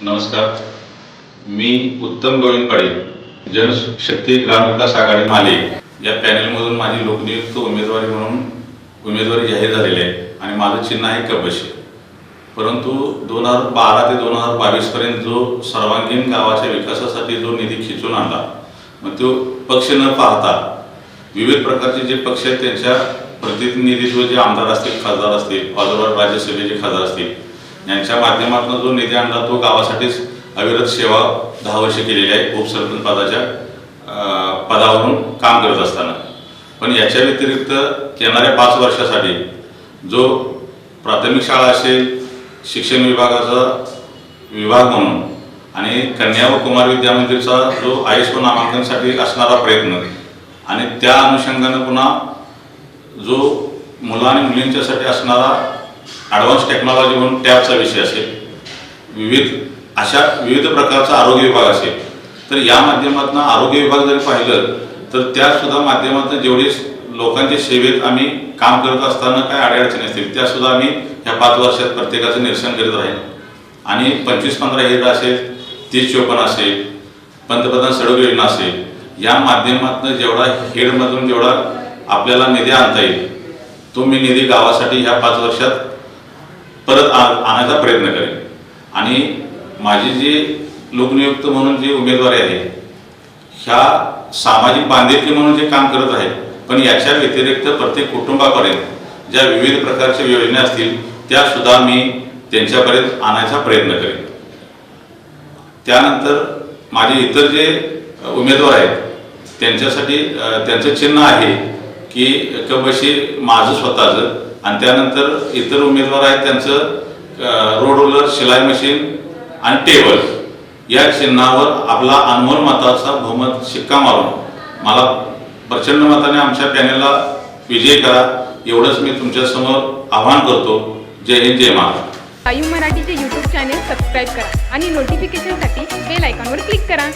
नमस्कार. मी उत्तम गोविंद जनशक्ती ग्रामविकास आघाडी माले या पॅनेलमधून माझी लोकनियुक्त उमेदवारी म्हणून उमेदवारी जाहीर झालेली आहे आणि माझं चिन्ह आहे कबशी परंतु दोन हजार बारा ते दोन हजार बावीसपर्यंत जो सर्वांगीण गावाच्या विकासासाठी जो निधी खिचून आणला मग तो पक्ष न पाहता विविध प्रकारचे जे पक्ष आहेत त्यांच्या प्रतिनिधित्व जे आमदार असतील खासदार असतील ऑल राज्यसभेचे खासदार असतील यांच्या माध्यमातून जो निधी आणला तो गावासाठीच अविरत सेवा दहा वर्षे केलेली आहे उपसरपंच पदाच्या पदावरून काम करत असताना. पण याच्या व्यतिरिक्त येणाऱ्या पाच वर्षासाठी जो प्राथमिक शाळा असेल शिक्षण विभागाचा विभाग म्हणून आणि कन्या व कुमार विद्या मंदिरचा जो आयएसओ नामांकनसाठी असणारा प्रयत्न आणि त्या अनुषंगानं पुन्हा जो मुलं आणि मुलींच्यासाठी असणारा ॲडव्हान्स टेक्नॉलॉजी म्हणून टॅबचा विषय असेल. विविध अशा विविध प्रकारचा आरोग्य विभाग असेल. तर या माध्यमातून आरोग्य विभाग जरी पाहिलं तर त्या सुद्धा माध्यमातून जेवढी लोकांच्या सेवेत आम्ही काम करत असताना काय अडचणी असतील त्या सुद्धा आम्ही ह्या पाच वर्षात प्रत्येकाचं निरसन करीत राहील. आणि पंचवीस पंधरा हेड असेल तीस चोपन्न असेल पंतप्रधान सडक योजना असेल या माध्यमातून जेवढा हेडमधून जेवढा आपल्याला निधी आणता येईल तो मी निधी गावासाठी ह्या पाच वर्षात परत आ- आणायचा प्रयत्न करेन. आणि माझी जी लोकनियुक्त म्हणून जी उमेदवारी आहे ह्या सामाजिक बांधिलकी म्हणून जे काम करत आहे पण याच्या व्यतिरिक्त प्रत्येक कुटुंबापर्यंत ज्या विविध प्रकारच्या योजना असतील त्यासुद्धा मी त्यांच्यापर्यंत आणायचा प्रयत्न करेन. त्यानंतर माझे इतर जे उमेदवार आहेत त्यांच्यासाठी त्यांचं चिन्ह आहे की कबशी माझं स्वतःचं आणि त्यानंतर इतर उमेदवार आहेत त्यांचं रोड रोलर शिलाई मशीन आणि टेबल या चिन्हावर आपला अनमोल मताचा बहुमत शिक्का मारून मला प्रचंड मताने आमच्या पॅनेलला विजय करा. एवढंच मी तुमच्यासमोर आवाहन करतो. जय हिंद जय महाराष्ट्र. वायू मराठीचे यूट्यूब चॅनेल सबस्क्राईब करा आणि नोटिफिकेशनसाठी बेल आयकॉनवर क्लिक करा.